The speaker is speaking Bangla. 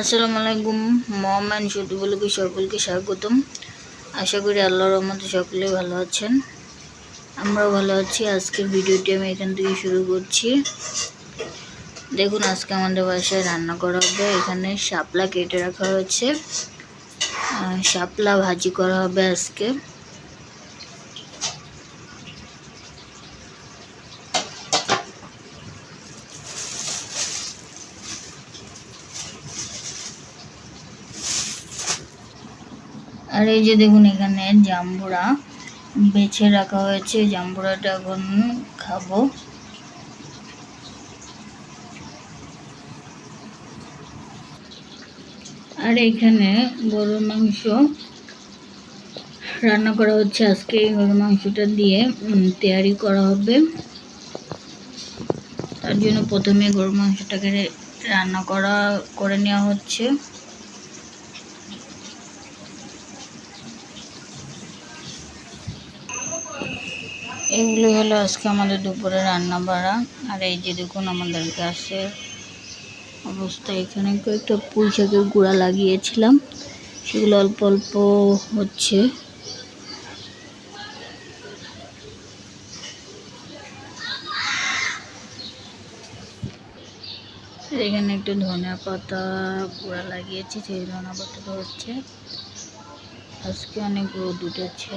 আসসালামু আলাইকুম মম অ্যান্ড শুধুগুলোকে সকলকে স্বাগতম। আশা করি আল্লাহর রহমতে সকলেই ভালো আছেন। আমরাও ভালো আছি। আজকের ভিডিওটি আমি এখান থেকে শুরু করছি। দেখুন, আজকে আমাদের বাসায় রান্না করা হবে। এখানে শাপলা কেটে রাখা হয়েছে। শাপলা ভাজি করা হবে আজকে। আর এই যে দেখুন এখানে জাম্বুরা বেছে রাখা হয়েছে। জাম্বুরাটা এখন খাব। আর এখানে গরুর মাংস রান্না করা হচ্ছে। আজকে এই গরুর মাংসটা দিয়ে তেয়ারি করা হবে। তার জন্য প্রথমে গরুর মাংসটাকে রান্না করা, করে নেওয়া হচ্ছে। এগুলো হলো আজকে আমাদের দুপুরে রান্না বাড়া। আর এই যে দেখুন আমাদের গ্যাসের অবস্থা, এখানে কয়েকটা পুঁই শাকের গুঁড়া লাগিয়েছিলাম। সেগুলো অল্প অল্প হচ্ছে। এখানে একটু ধনিয়া পাতা গুঁড়া লাগিয়েছি, সেই ধনিয়া পাতাটা হচ্ছে। আজকে অনেক রোদ উঠেছে।